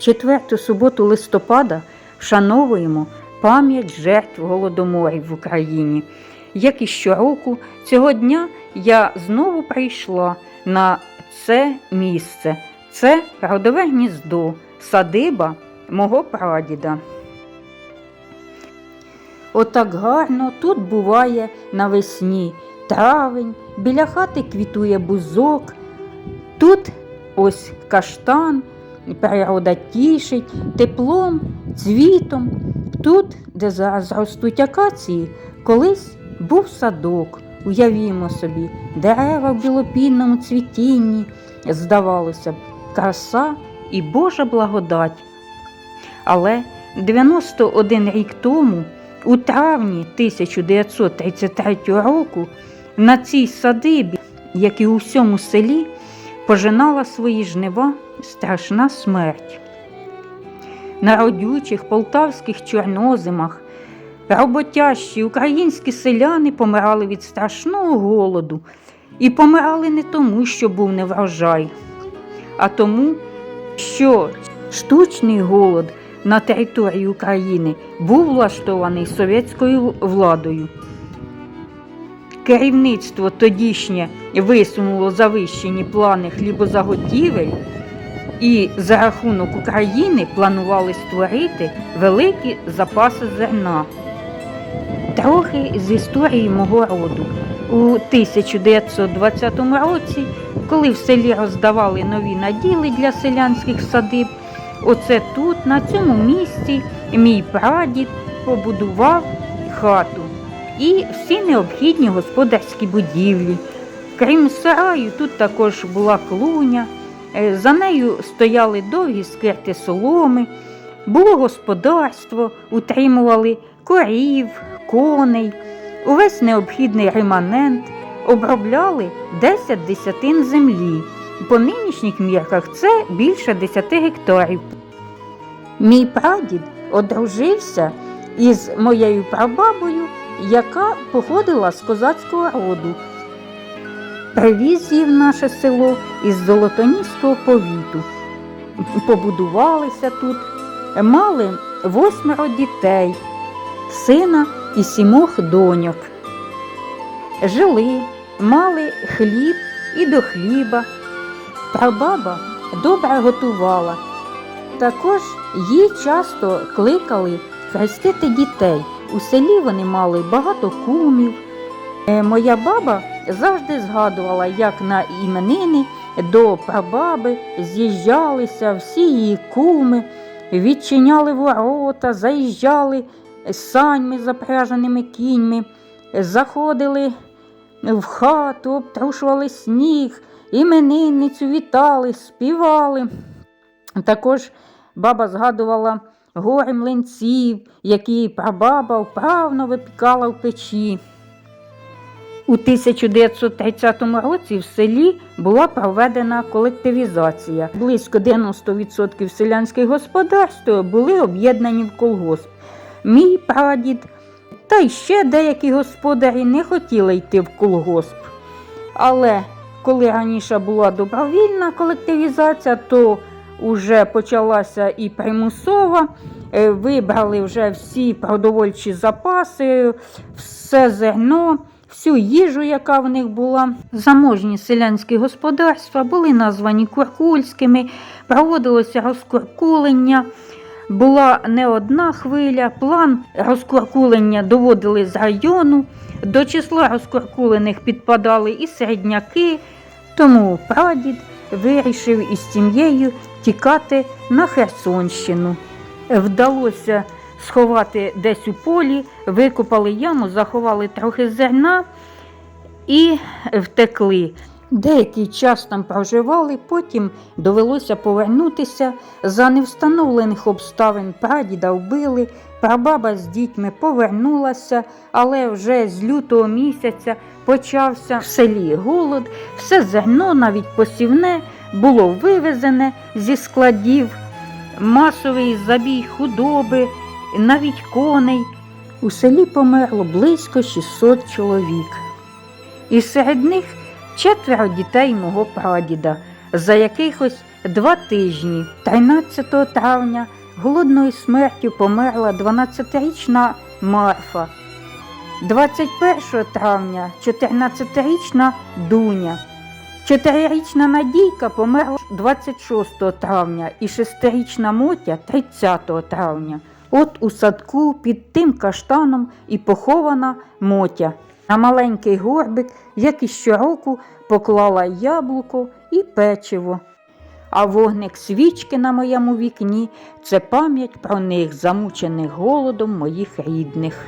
четверту суботу листопада вшановуємо пам'ять жертв голодоморів в Україні. Як і щороку, цього дня я знову прийшла на це місце. Це родове гніздо, садиба мого прадіда. Отак гарно тут буває навесні. Травень, біля хати квітує бузок. Тут ось каштан, природа тішить теплом, цвітом. Тут, де зараз ростуть акації, колись був садок. Уявімо собі, дерева в білопінному цвітінні. Здавалося б, краса і Божа благодать. Але 91 рік тому, у травні 1933 року, на цій садибі, як і у всьому селі, пожинала свої жнива страшна смерть. На родючих полтавських чорнозимах роботящі українські селяни помирали від страшного голоду і помирали не тому, що був неврожай, а тому, що штучний голод на території України був влаштований совєтською владою. Керівництво тодішнє висунуло завищені плани хлібозаготівель і за рахунок України планували створити великі запаси зерна. Трохи з історії мого роду. У 1920 році, коли в селі роздавали нові наділи для селянських садиб, оце тут, на цьому місці, мій прадід побудував хату і всі необхідні господарські будівлі. Крім сараю, тут також була клуня, е, за нею стояли довгі скирти соломи, було господарство, утримували корів, коней, увесь необхідний реманент, обробляли 10 десятин землі. По нинішніх мірках це більше 10 гектарів. Мій прадід одружився із моєю прабабою, яка походила з козацького роду. Привіз її в наше село із Золотоніського повіту. Побудувалися тут, мали восьмеро дітей, сина і сімох доньок. Жили, мали хліб і до хліба. Прабаба добре готувала. Також її часто кликали хрестити дітей. У селі вони мали багато кумів. Е, Моя баба завжди згадувала, як на іменини до прабаби з'їжджалися всі її куми, відчиняли ворота, заїжджали саньми запряженими кіньми, заходили в хату, обтрушували сніг, іменинницю вітали, співали. Також баба згадувала гори млинців, які прабаба вправно випікала в печі. У 1930 році в селі була проведена колективізація. Близько 90% селянських господарств були об'єднані в колгосп. Мій прадід та й ще деякі господарі не хотіли йти в колгосп. Але коли раніше була добровільна колективізація, то вже почалася і примусова. Е, Вибрали вже всі продовольчі запаси, все зерно, всю їжу, яка в них була. Заможні селянські господарства були названі куркульськими, проводилося розкуркулення. Була не одна хвиля, план розкуркулення доводили з району. До числа розкуркулених підпадали і середняки, тому прадід вирішив із сім'єю тікати на Херсонщину. Вдалося сховати десь у полі, викопали яму, заховали трохи зерна і втекли. Деякий час там проживали, потім довелося повернутися. За невстановлених обставин прадіда вбили, прабаба з дітьми повернулася, але вже з лютого місяця почався в селі голод, все зерно, навіть посівне, було вивезене зі складів, масовий забій худоби, навіть коней. У селі померло близько 600 чоловік. І серед них четверо дітей мого прадіда. За якихось два тижні. 13 травня голодною смертю померла 12-річна Марфа. 21 травня 14-річна Дуня. Чотирирічна Надійка померла 26 травня і шестирічна Мотя 30 травня. От у садку під тим каштаном і похована Мотя. На маленький горбик, як і щороку, поклала яблуко і печиво. А вогник свічки на моєму вікні це пам'ять про них, замучених голодом моїх рідних.